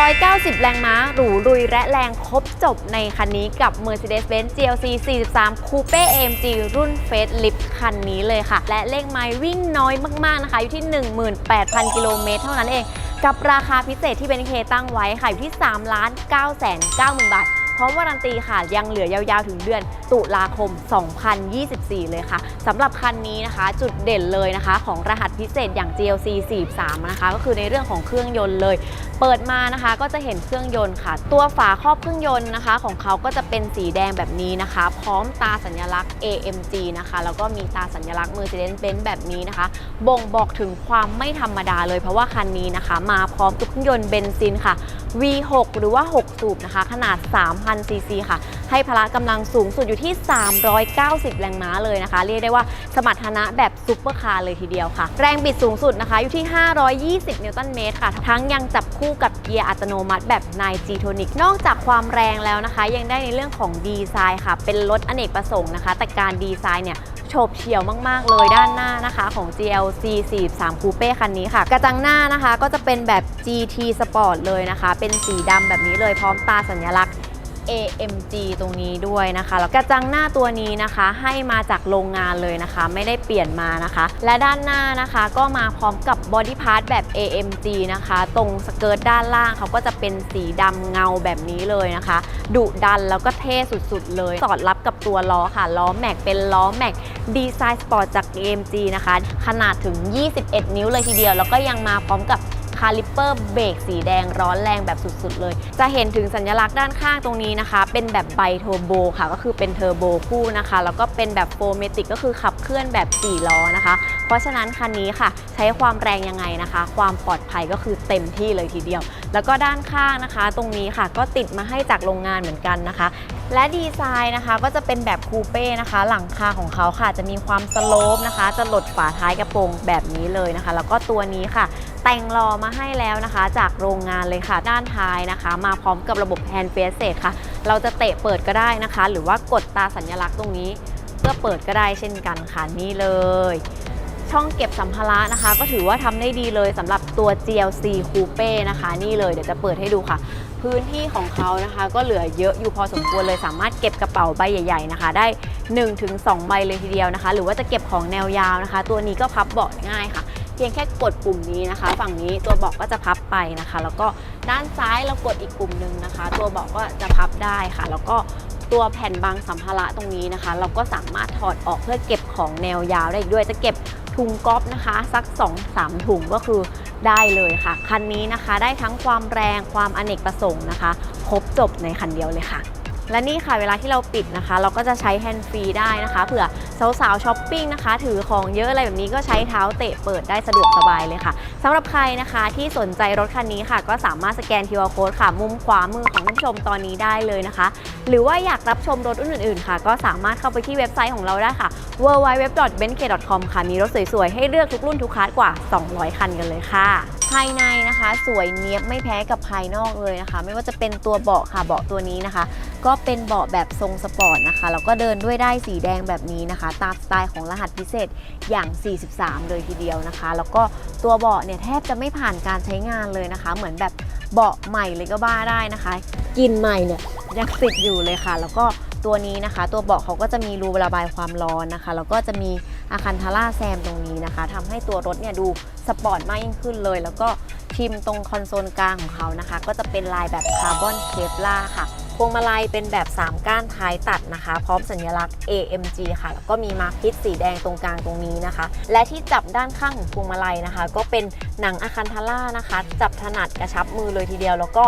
190 แรงม้า หรูลุยและแรงครบจบในคันนี้กับ Mercedes-Benz GLC 43 Coupe AMG รุ่น Facelift คันนี้เลยค่ะ และเลขไม้วิ่งน้อยมาก ๆ นะคะ อยู่ที่ 18,000 กิโลเมตรเท่านั้นเอง กับราคาพิเศษที่เป็นเคตั้งไว้ค่ะอยู่ที่3ล้าน9 9 0 0 0 บาท ร้อมวารันตีค่ะ ยังเหลือยาวๆถึงเดือนตุลาคม 2024 เลยค่ะสำหรับคันนี้นะคะ จุดเด่นเลยนะคะ ของรหัสพิเศษอย่าง GLC 43 นะคะ ก็คือในเรื่องของเครื่องยนต์เลย เปิดมานะคะก็จะเห็นเครื่องยนต์ค่ะ ตัวฝาครอบเครื่องยนต์นะคะ ของเขาก็จะเป็นสีแดงแบบนี้นะคะ พร้อมตาสัญลักษณ์ AMG นะคะ แล้วก็มีตาสัญลักษณ์ Mercedes-Benz แบบนี้นะคะ บ่งบอกถึงความไม่ธรรมดาเลยเพราะว่าคันนี้นะคะ มาพร้อมกับเครื่องยนต์เบนซินค่ะ V6 หรือว่า 6 สูบนะคะ ขนาด 3 3,000 ซีซีค่ะ ให้พละกำลังสูงสุดอยู่ที่ 390 แรงม้าเลยนะคะ เรียกได้ว่าสมรรถนะแบบซุปเปอร์คาร์เลยทีเดียวค่ะ แรงบิดสูงสุดนะคะอยู่ที่ 520 นิวตันเมตรค่ะ ทั้งยังจับคู่กับเกียร์อัตโนมัติแบบ 9G Tonic นอกจากความแรงแล้วนะคะ ยังได้ในเรื่องของดีไซน์ค่ะ เป็นรถอเนกประสงค์นะคะ แต่การดีไซน์เนี่ยโฉบเฉี่ยวมาก ๆ เลยด้านหน้านะคะของ GLC 43 Coupe คันนี้ค่ะ กระจังหน้านะคะก็จะเป็นแบบ GT Sport เลยนะคะ เป็นสีดำแบบนี้เลยพร้อมตาสัญลักษณ์ AMG ตรงนี้ด้วยนะคะ แล้วกระจังหน้าตัวนี้นะคะให้มาจากโรงงานเลยนะคะ ไม่ได้เปลี่ยนมานะคะ และด้านหน้านะคะก็มาพร้อมกับบอดี้พาร์ทแบบ AMG นะคะ ตรงสเกิร์ตด้านล่างเขาก็จะเป็นสีดำเงาแบบนี้เลยนะคะ ดุดันแล้วก็เท่สุดๆเลย สอดรับกับตัวล้อค่ะ ล้อแม็กเป็นล้อแม็กดีไซน์สปอร์ตจาก AMG นะคะ ขนาดถึง 21 นิ้วเลยทีเดียว แล้วก็ยังมาพร้อมกับ คาลิปเปอร์เบรกสีแดงร้อนแรงแบบสุดๆเลย จะเห็นถึงสัญลักษณ์ด้านข้างตรงนี้นะคะ เป็นแบบไบเทอร์โบค่ะ ก็คือเป็นเทอร์โบคู่นะคะ แล้วก็เป็นแบบโฟเมติกก็คือขับเคลื่อนแบบ4ล้อนะคะ เพราะฉะนั้นคันนี้ค่ะ ใช้ความแรงยังไงนะคะ ความปลอดภัยก็คือเต็มที่เลยทีเดียว แล้วก็ด้านข้างนะคะ ตรงนี้ค่ะก็ติดมาให้จากโรงงานเหมือนกันนะคะ และดีไซน์นะคะก็จะเป็นแบบคูเป้นะคะ หลังคาของเขาค่ะ จะมีความสโลปนะคะ จะหลดฝาท้ายกระโปรงแบบนี้เลยนะคะ แล้วก็ตัวนี้ค่ะ แต่งรอมาให้แล้วนะคะ จากโรงงานเลยค่ะ ด้านท้ายนะคะ มาพร้อมกับระบบแฮนด์เฟสเซตค่ะ เราจะเตะเปิดก็ได้นะคะ หรือว่ากดตาสัญลักษณ์ตรงนี้ เพื่อเปิดก็ได้เช่นกันค่ะนี่เลย ช่องเก็บสัมภาระนะคะ ก็ถือว่าทำได้ดีเลยสำหรับตัว GLC Coupe นะคะ นี่เลยเดี๋ยวจะเปิดให้ดูค่ะ พื้นที่ของเขานะคะก็เหลือเยอะอยู่พอสมควรเลยสามารถเก็บกระเป๋าใบใหญ่ ๆนะคะ ได้ 1-2 ใบเลยทีเดียวนะคะ หรือว่าจะเก็บของแนวยาวนะคะ ตัวนี้ก็พับเบาะง่ายค่ะ เพียงแค่กดปุ่มนี้นะคะ ฝั่งนี้ตัวเบาะก็จะพับไปนะคะ แล้วก็ด้านซ้ายเรากดอีกปุ่มหนึ่งนะคะ ตัวเบาะก็จะพับได้ค่ะ แล้วก็ตัวแผ่นบางสัมภาระตรงนี้นะคะ เราก็สามารถถอดออกเพื่อเก็บของแนวยาวได้อีกด้วยจะเก็บ ถุงก๊อฟนะคะสัก 2-3 ถุงก็คือได้เลยค่ะ คันนี้นะคะได้ทั้งความแรงความอเนกประสงค์นะคะ ครบจบในคันเดียวเลยค่ะ และนี่ค่ะเวลาที่เราปิดนะคะ เราก็จะใช้แฮนด์ฟรีได้นะคะเผื่อสาวๆช้อปปิ้งนะคะ ถือของเยอะอะไรแบบนี้ก็ใช้เท้าเตะเปิดได้สะดวกสบายเลยค่ะสำหรับใครนะคะที่สนใจรถคันนี้ค่ะ ก็สามารถสแกน QR Code ค่ะ มุมขวามือของท่านผู้ชมตอนนี้ได้เลยนะคะ หรือว่าอยากรับชมรถรุ่นอื่นๆ ค่ะ ก็สามารถเข้าไปที่เว็บไซต์ของเราได้ค่ะ www.benk.com ค่ะมีรถสวยๆ ให้เลือกทุกรุ่นทุกคลาสกว่า 200 คันกันเลยค่ะภายในนะคะ สวยเนียบไม่แพ้กับภายนอกเลยนะคะ ไม่ว่าจะเป็นตัวเบาะค่ะเบาะตัวนี้นะคะ ก็เป็นเบาะแบบทรงสปอร์ตนะคะ แล้วก็เดินด้วยได้สีแดงแบบนี้นะคะ ตามสไตล์ของรหัสพิเศษอย่าง 43เลยทีเดียวนะคะ แล้วก็ตัวเบาะเนี่ยแทบจะไม่ผ่านการใช้งานเลยนะคะ เหมือนแบบเบาะใหม่เลยก็บ้าได้นะคะกลินใหม่เนี่ยยังติดอยู่เลยค่ะ แล้วก็ตัวนี้นะคะ ตัวเบาะเขาก็จะมีรูระบายความร้อนนะคะ แล้วก็จะมีอาคันทาร่าแซมตรงนี้นะคะทำให้ตัวรถเนี่ยดูสปอร์ตมากยิ่งขึ้นเลย แล้วก็พิมพ์ตรงคอนโซลกลางของเขานะคะ ก็จะเป็นลายแบบคาร์บอนเคปล่าค่ะ วงมาลัยเป็นแบบ 3 ก้านท้ายตัดนะคะ พร้อมสัญลักษณ์ AMG ค่ะ แล้วก็มีมาร์คพิษสีแดงตรงกลางตรงนี้นะคะ และที่จับด้านข้างของพวงมาลัยนะคะ ก็เป็นหนังอะคันทาร่านะคะ จับถนัดกระชับมือเลยทีเดียว แล้วก็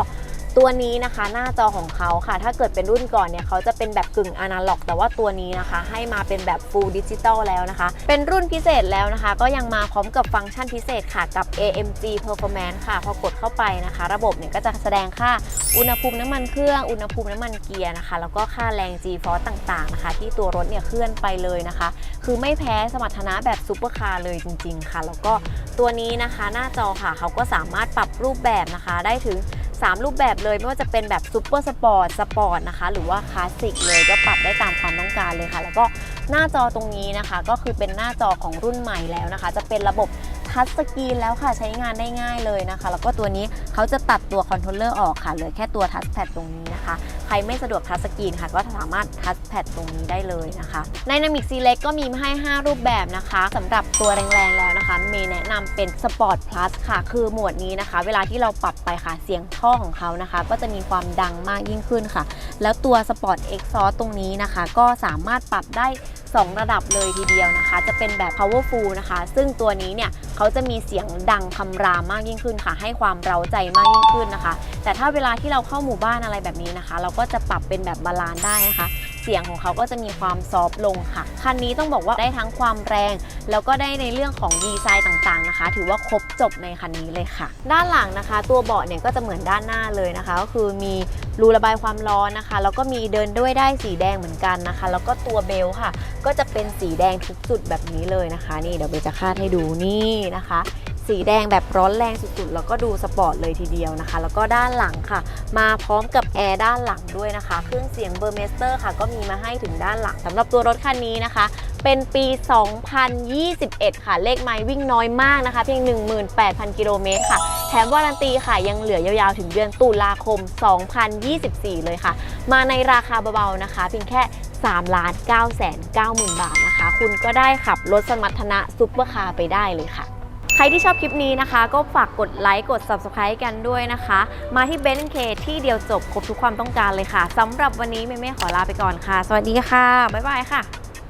ตัวนี้นะคะหน้าจอของเขาค่ะ ถ้าเกิดเป็นรุ่นก่อนเนี่ยเขาจะเป็นแบบกึ่งอนาล็อก แต่ว่าตัวนี้นะคะ ให้มาเป็นแบบ Full Digital แล้วนะคะ เป็นรุ่นพิเศษแล้วนะคะ ก็ยังมาพร้อมกับฟังก์ชันพิเศษค่ะกับ AMG Performance ค่ะ พอกดเข้าไปนะคะ ระบบเนี่ยก็จะแสดงค่าอุณหภูมิน้ำมันเครื่องอุณหภูมิน้ำมันเกียร์นะคะ แล้วก็ค่าแรง G-force ต่างๆนะคะ ที่ตัวรถเนี่ยเคลื่อนไปเลยนะคะ คือไม่แพ้สมรรถนะแบบซูเปอร์คาร์เลยจริง ๆ ค่ะ แล้วก็ตัวนี้นะคะ หน้าจอค่ะเขาก็สามารถปรับรูปแบบนะคะได้ถึง 3 รูปแบบเลยไม่ว่าจะเป็นแบบซูเปอร์สปอร์ตสปอร์ตนะคะ หรือว่าคลาสสิกเลยก็ปรับได้ตามความต้องการเลยค่ะ แล้วก็หน้าจอตรงนี้นะคะ ก็คือเป็นหน้าจอของรุ่นใหม่แล้วนะคะ จะเป็นระบบ ทัชสกรีนแล้วค่ะใช้งานได้ง่ายเลยนะคะ แล้วก็ตัวนี้เขาจะตัดตัวคอนโทรลเลอร์ออกค่ะเหลือแค่ตัวทัชแพดตรงนี้นะคะ ใครไม่สะดวกทัชสกรีนค่ะ ก็สามารถทัชแพดตรงนี้ได้เลยนะคะใน Dynamic Select ก็มีมาให้ 5 รูปแบบนะคะสำหรับตัวแรงๆแล้วนะคะเมย์แนะนำเป็น Sport Plus ค่ะ คือหมวดนี้นะคะ เวลาที่เราปรับไปค่ะเสียงท่อของเขานะคะ ก็จะมีความดังมากยิ่งขึ้นค่ะ แล้วตัว Sport Exhaust ตรงนี้นะคะ ก็สามารถปรับได้ 2 ระดับเลยทีเดียวนะคะ จะเป็นแบบ powerful นะคะ ซึ่งตัวนี้เนี่ยเขาจะมีเสียงดังคำรามมากยิ่งขึ้นค่ะ ให้ความเร้าใจมากยิ่งขึ้นนะคะ แต่ถ้าเวลาที่เราเข้าหมู่บ้านอะไรแบบนี้นะคะ เราก็จะปรับเป็นแบบบาลานซ์ได้นะคะเสียงของเขาก็จะมีความซอฟต์ลงค่ะ คันนี้ต้องบอกว่าได้ทั้งความแรง แล้วก็ได้ในเรื่องของดีไซน์ต่างๆนะคะ ถือว่าครบจบในคันนี้เลยค่ะ ด้านหลังนะคะ ตัวเบาะเนี่ยก็จะเหมือนด้านหน้าเลยนะคะ ก็คือมีรูระบายความร้อนนะคะ แล้วก็มีเดินด้วยได้สีแดงเหมือนกันนะคะ แล้วก็ตัวเบลค่ะ ก็จะเป็นสีแดงทุกจุดแบบนี้เลยนะคะ นี่เดี๋ยวเบลจะคาดให้ดูนี่นะคะ สีแดงแบบร้อนแรงสุดๆ แล้วก็ดูสปอร์ตเลยทีเดียวนะคะ แล้วก็ด้านหลังค่ะ มาพร้อมกับแอร์ด้านหลังด้วยนะคะ เครื่องเสียงเบอร์เมสเตอร์ค่ะ ก็มีมาให้ถึงด้านหลังสำหรับตัวรถคันนี้นะคะเป็นปี 2021 ค่ะ เลขไมล์วิ่งน้อยมากนะคะ เพียง 18,000 กิโลเมตรค่ะ ถมวารันตีค่ะยังเหลือยาวๆถึงเดือนตุลาคม 2024 เลยค่ะ มาในราคาเบาๆนะคะเพียงแค่3ล้าน9แสน9หมื่นบาทนะคะ คุณก็ได้ขับรถสมรรถนะซุปเปอร์คาร์ไปได้เลยค่ะ ใครที่ชอบคลิปนี้นะคะ ก็ฝากกดไลค์กด Subscribe กันด้วยนะคะ มาที่เบนเคที่เดียวจบครบทุกความต้องการเลยค่ะสำหรับวันนี้เมเม่ขอลาไปก่อนค่ะ สวัสดีค่ะ บ๊ายบายค่ะ